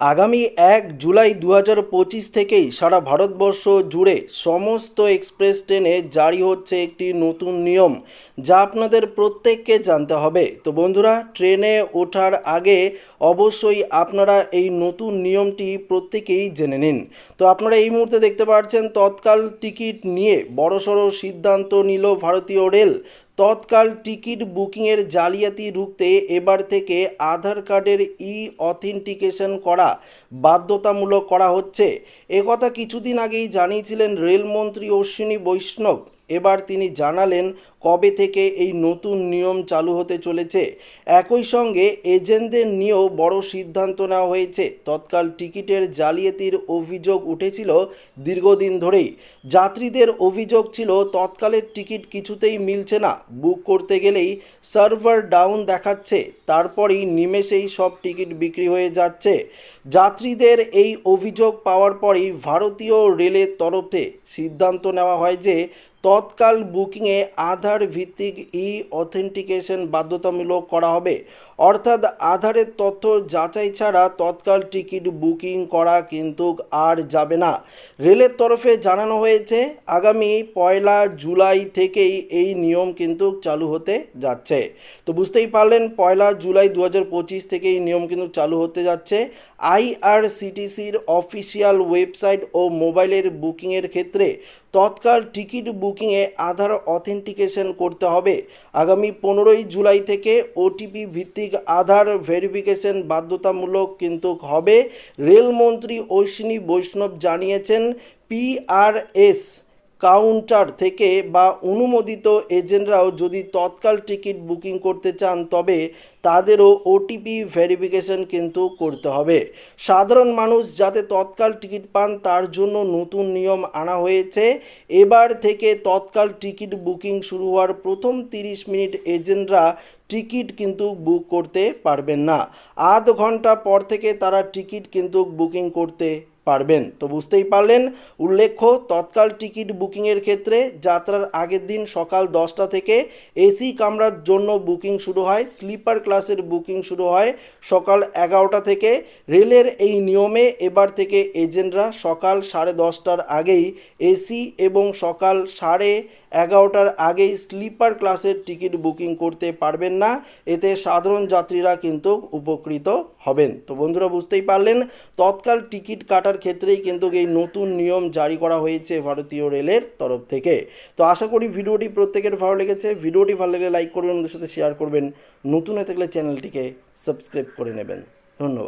আগামী এক জুলাই দু হাজার পঁচিশ থেকেই সারা ভারতবর্ষ জুড়ে সমস্ত এক্সপ্রেস ট্রেনে জারি হচ্ছে একটি নতুন নিয়ম, যা আপনাদের প্রত্যেককে জানতে হবে। তো বন্ধুরা, ট্রেনে ওঠার আগে অবশ্যই আপনারা এই নতুন নিয়মটি প্রত্যেকেই জেনে নিন। তো আপনারা এই মুহূর্তে দেখতে পাচ্ছেন তৎকাল টিকিট নিয়ে বড়সড় সিদ্ধান্ত নিল ভারতীয় রেল। তৎকাল টিকিট বুকিংয়ের জালিয়াতি রুখতে এবার থেকে আধার কার্ডের ই অথেন্টিকেশন করা বাধ্যতামূলক করা হচ্ছে। একথা কিছুদিন আগেই জানিয়েছিলেন রেলমন্ত্রী অশ্বিনী বৈষ্ণব। এবার তিনি জানালেন কবে থেকে এই নতুন নিয়ম চালু হতে চলেছে। একই সঙ্গে এজেন্টদের নিয়েও বড় সিদ্ধান্ত নেওয়া হয়েছে। তৎকাল টিকিটের জালিয়াতির অভিযোগ উঠেছিল দীর্ঘদিন ধরেই। যাত্রীদের অভিযোগ ছিল, তৎকালের টিকিট কিছুতেই মিলছে না। বুক করতে গেলেই সার্ভার ডাউন দেখাচ্ছে। তারপরেই নিমেষেই সব টিকিট বিক্রি হয়ে যাচ্ছে। যাত্রীদের এই অভিযোগ পাওয়ার পরই ভারতীয় রেলের তরফে সিদ্ধান্ত নেওয়া হয় যে তৎকাল বুকিংয়ে আধার ভিত্তিক ই অথেন্টিকেশন বাধ্যতামূলক করা হবে। অর্থাৎ আধারের তথ্য যাচাই ছাড়া তৎকাল টিকিট বুকিং করা কিন্তু আর যাবে না। রেলের তরফে জানানো হয়েছে, আগামী পয়লা জুলাই থেকেই এই নিয়ম কিন্তু চালু হতে যাচ্ছে। তো বুঝতেই পারলেন, পয়লা জুলাই দু হাজার পঁচিশ থেকে এই নিয়ম কিন্তু চালু হতে যাচ্ছে। আইআরসিটিসির অফিসিয়াল ওয়েবসাইট ও মোবাইলের বুকিংয়ের ক্ষেত্রে তৎকাল টিকিট বুকিংয়ে আধার অথেন্টিকেশন করতে হবে। আগামী পনেরোই জুলাই থেকে ওটিপি ভিত্তিক আধার ভেরিফিকেশন বাধ্যতামূলক কিন্তু হবে। রেলমন্ত্রী অশ্বিনী বৈষ্ণব জানিয়েছেন পিআরএস কাউন্টার থেকে বা অনুমোদিত এজেন্টরাও যদি তৎকাল টিকিট বুকিং করতে চান, তবে তাদেরও ওটিপি ভেরিফিকেশন কিন্তু করতে হবে। সাধারণ মানুষ যাতে তৎকাল টিকিট পান, তার জন্য নতুন নিয়ম আনা হয়েছে। এবার থেকে তৎকাল টিকিট বুকিং শুরু হওয়ার প্রথম তিরিশ মিনিট এজেন্টরা টিকিট কিন্তু বুক করতে পারবেন না। আধ ঘণ্টা পর থেকে তারা টিকিট কিন্তু বুকিং করতে পারবেন। তো বুঝতেই পারলেন, উল্লেখ্য, তৎকাল টিকিট বুকিংয়ের ক্ষেত্রে যাত্রার আগের দিন সকাল দশটা থেকে এসি কামরার জন্য বুকিং শুরু হয়, স্লিপার ক্লাসের বুকিং শুরু হয় সকাল এগারোটা থেকে। রেলের এই নিয়মে এবার থেকে এজেন্টরা সকাল সাড়ে দশটার আগেই এসি এবং সকাল সাড়ে এগারোটার আগেই স্লিপার ক্লাসের টিকিট বুকিং করতে পারবেন না। এতে সাধারণ যাত্রীরা কিন্তু উপকৃত হবেন। তো বন্ধুরা, বুঝতেই পারলেন, তৎকাল টিকিট কাটার ক্ষেত্রেই কিন্তু এই নতুন নিয়ম জারি করা হয়েছে ভারতীয় রেলের তরফ থেকে। তো আশা করি ভিডিওটি প্রত্যেকের ভালো লেগেছে। ভিডিওটি ভালো লাগলে লাইক করবেন ওদের সাথে শেয়ার করবেন। নতুন হয়ে থাকলে চ্যানেলটিকে সাবস্ক্রাইব করে নেবেন। ধন্যবাদ।